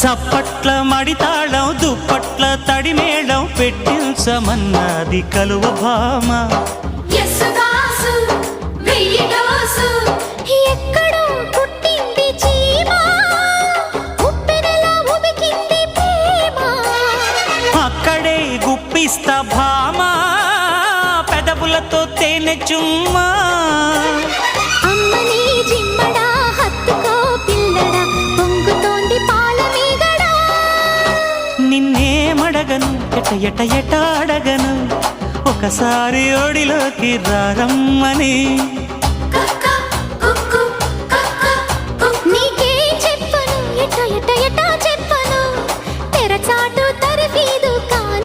చప్పట్ల మడితాళం దుప్పట్ల తడిమేళం పెట్టించమన్నది కలువ భామ. అక్కడే గుప్పిస్తా భామ పెదవులతో తేనె చుమ్మా. నిన్నేమడగను ఎట ఎట ఎట అడగను. ఒకసారి ఒడిలోకి రారమ్మని. చెప్పను ఎట ఎట ఎట చెప్పను. తెరచాటు తరిపీదు